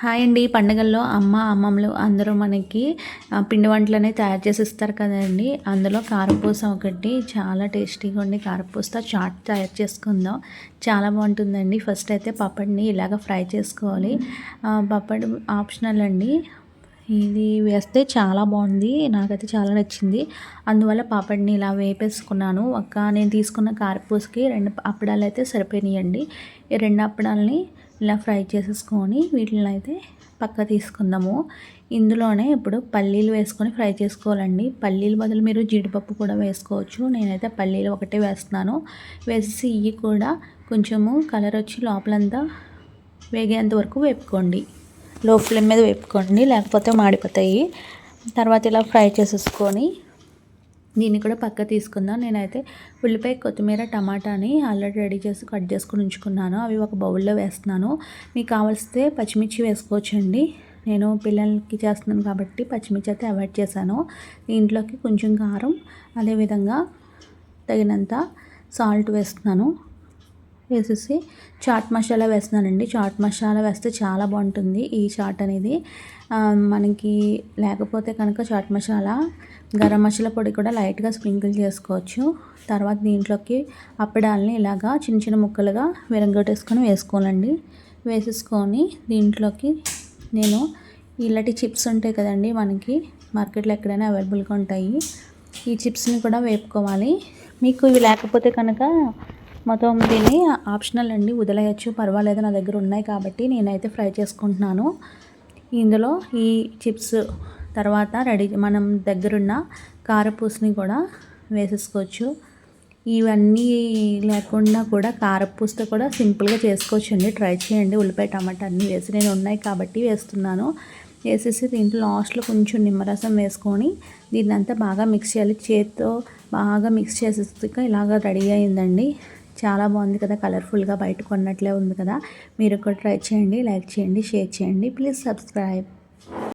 Hi అండి. పండుగల్లో అమ్మ అమ్మమ్మలు అందరూ మనకి పిండి వంటలు అనేవి తయారు చేసి ఇస్తారు కదండి. అందులో కారపూస ఒకటి చాలా టేస్టీగా ఉండి కారపూసతో చాట్ తయారు చేసుకుందాం. చాలా బాగుంటుందండి. ఫస్ట్ అయితే పప్పడిని ఇలాగ ఫ్రై చేసుకోవాలి. పప్పడి ఆప్షనల్ అండి. ఇది వేస్తే చాలా బాగుంది. నాకైతే చాలా నచ్చింది. అందువల్ల పాపడిని ఇలా వేపేసుకున్నాను. ఒక నేను తీసుకున్న కారపూసకి రెండు అప్పడాలు అయితే సరిపోయినాయండి. ఈ రెండు అప్పడాలని ఇలా ఫ్రై చేసేసుకొని వీటిని అయితే పక్క తీసుకుందాము. ఇందులోనే ఇప్పుడు పల్లీలు వేసుకొని ఫ్రై చేసుకోవాలండి. పల్లీలు బదులు మీరు జీడిపప్పు కూడా వేసుకోవచ్చు. నేనైతే పల్లీలు ఒకటే వేస్తున్నాను. వేసేసి ఇవి కూడా కొంచెము కలర్ వచ్చి లోపలంతా వేగేంత వరకు వేపుకోండి. లో ఫ్లేమ్ మీద వేపుకోండి. లేకపోతే మాడిపోతాయి. తర్వాత ఇలా ఫ్రై చేసేసుకొని దీన్ని కూడా పక్క తీసుకుందాం. నేనైతే ఉల్లిపాయ కొత్తిమీర టమాటాని ఆల్రెడీ రెడీ చేసి కట్ చేసుకుని ఉంచుకున్నాను. అవి ఒక బౌల్లో వేస్తున్నాను. మీకు కావాల్సితే పచ్చిమిర్చి వేసుకోవచ్చండి. నేను పిల్లలకి చేస్తున్నాను కాబట్టి పచ్చిమిర్చి అయితే అవాయిడ్ చేశాను. దీంట్లోకి కొంచెం కారం అదేవిధంగా తగినంత సాల్ట్ వేస్తున్నాను. వేసేసి చాట్ మసాలా వేస్తున్నానండి. చాట్ మసాలా వేస్తే చాలా బాగుంటుంది ఈ చాట్ అనేది. మనకి లేకపోతే కనుక చాట్ మసాలా గరం మసాలా పొడి కూడా లైట్గా స్ప్రింకిల్ చేసుకోవచ్చు. తర్వాత దీంట్లోకి అప్పడాలని ఇలాగా చిన్న చిన్న ముక్కలుగా విరంగొట్టేసుకొని వేసుకోవాలండి. వేసేసుకొని దీంట్లోకి నేను ఇలాంటి చిప్స్ ఉంటాయి కదండి మనకి మార్కెట్లో ఎక్కడైనా అవైలబుల్గా ఉంటాయి. ఈ చిప్స్ని కూడా వేపుకోవాలి. మీకు ఇవి లేకపోతే కనుక మొత్తం దీన్ని ఆప్షనల్ అండి వదిలేయచ్చు. పర్వాలేదు నా దగ్గర ఉన్నాయి కాబట్టి నేనైతే ఫ్రై చేసుకుంటున్నాను. ఇందులో ఈ చిప్స్ తర్వాత రెడీ మనం దగ్గరున్న కారపూసని కూడా వేసేసుకోవచ్చు. ఇవన్నీ లేకుండా కూడా కారపూసతో కూడా సింపుల్గా చేసుకోవచ్చు అండి ట్రై చేయండి. ఉల్లిపాయ టమాటా అన్నీ వేసి నేను ఉన్నాయి కాబట్టి వేస్తున్నాను. వేసేసి దీంట్లో లాస్ట్లో కొంచెం నిమ్మరసం వేసుకొని దీన్ని అంతా బాగా మిక్స్ చేయాలి. చేత్తో బాగా మిక్స్ చేసేస్తే ఇలాగ రెడీ అయిందండి. చాలా బాగుంది కదా కలర్ఫుల్గా బయట కొన్నట్లే ఉంది కదా. మీరు కూడా ట్రై చేయండి లైక్ చేయండి షేర్ చేయండి. Please subscribe.